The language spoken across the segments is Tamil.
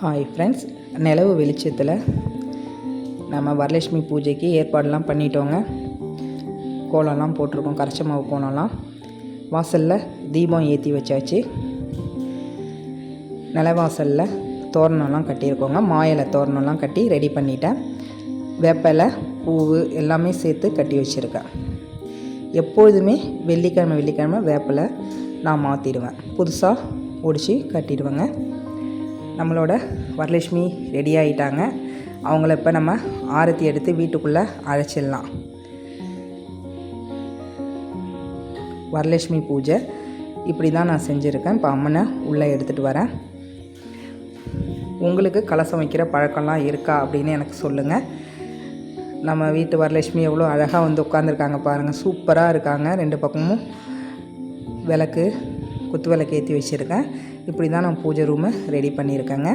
ஹாய் ஃப்ரெண்ட்ஸ் நிலவு வெளிச்சத்தில் நம்ம வரலட்சுமி பூஜைக்கு ஏற்பாடெலாம் பண்ணிட்டோங்க. கோலம்லாம் போட்டிருக்கோம் கரைச்ச மாவு கோலம்லாம். வாசலில் தீபம் ஏற்றி வச்சாச்சு. நிலவாசலில் தோரணம்லாம் கட்டியிருக்கோங்க. மாயில தோரணம்லாம் கட்டி ரெடி பண்ணிட்டேன். வேப்பிலை பூவு எல்லாமே சேர்த்து கட்டி வச்சுருக்கேன். எப்பொழுதுமே வெள்ளிக்கிழமை வெள்ளிக்கிழமை வேப்பலை நான் மாற்றிடுவேன் புதுசாக ஒடிச்சு கட்டிடுவேங்க. நம்மளோட வரலட்சுமி ரெடி ஆகிட்டாங்க அவங்கள இப்போ நம்ம ஆரத்தி எடுத்து வீட்டுக்குள்ளே அழைச்சிடலாம். வரலட்சுமி பூஜை. இப்படி தான் நான் செஞ்சுருக்கேன். இப்போ அம்மனை உள்ளே எடுத்துகிட்டு வரேன். உங்களுக்கு கலசம் வைக்கிற பழக்கம்லாம் இருக்கா அப்படின்னு எனக்கு சொல்லுங்கள் நம்ம வீட்டு வரலட்சுமி எவ்வளோ அழகாக வந்து உட்காந்துருக்காங்க பாருங்கள் சூப்பராக இருக்காங்க. ரெண்டு பக்கமும் விளக்கு குத்து விளக்கு ஏற்றி வச்சுருக்கேன். இப்படி தான் நான் பூஜை ரூமை ரெடி பண்ணியிருக்கேங்க.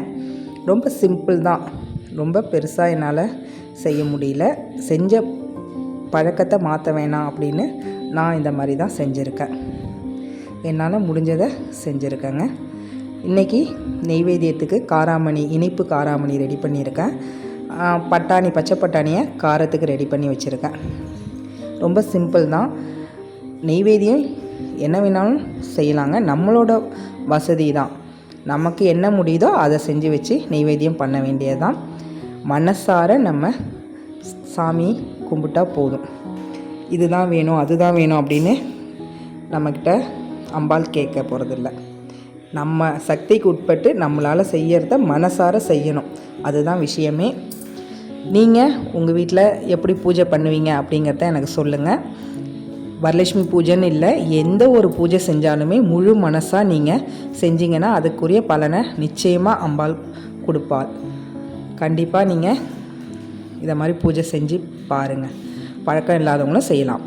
ரொம்ப சிம்பிள் தான். ரொம்ப பெருசாக என்னால் செய்ய முடியல. செஞ்ச பழக்கத்தை மாற்ற வேணாம் அப்படின்னு நான் இந்த மாதிரி தான் செஞ்சுருக்கேன். என்னால் முடிஞ்சதை செஞ்சுருக்கேங்க. இன்றைக்கி நெய்வேத்தியத்துக்கு காராமணி இனிப்பு காராமணி ரெடி பண்ணியிருக்கேன். பட்டாணி பச்சை பட்டாணியை காரத்துக்கு ரெடி பண்ணி வச்சுருக்கேன். ரொம்ப சிம்பிள் தான். நெய்வேத்தியம் என்ன வேணாலும் செய்யலாங்க. நம்மளோட வசதி தான் நமக்கு என்ன முடியுதோ அதை செஞ்சு வச்சு நெய்வேத்தியம் பண்ண வேண்டியது தான் மனசார நம்ம சாமி கும்பிட்டா போதும். இதுதான் வேணும் அதுதான் வேணும் அப்படின்னு நம்மக்கிட்ட அம்பாள் கேட்க போகிறதில்ல நம்ம சக்திக்கு உட்பட்டு நம்மளால் செய்யறத மனசார செய்யணும். அதுதான் விஷயமே. நீங்கள் உங்கள் வீட்டில் எப்படி பூஜை பண்ணுவீங்க அப்படிங்கிறத எனக்கு சொல்லுங்கள் வரலட்சுமி பூஜைன்னு இல்லை எந்த ஒரு பூஜை செஞ்சாலுமே முழு மனசாக நீங்கள் செஞ்சீங்கன்னா அதுக்குரிய பலனை நிச்சயமாக அம்பாள் கொடுப்பாள். கண்டிப்பாக நீங்கள் இதை மாதிரி பூஜை செஞ்சு பாருங்கள் பழக்கம் இல்லாதவங்களும் செய்யலாம்.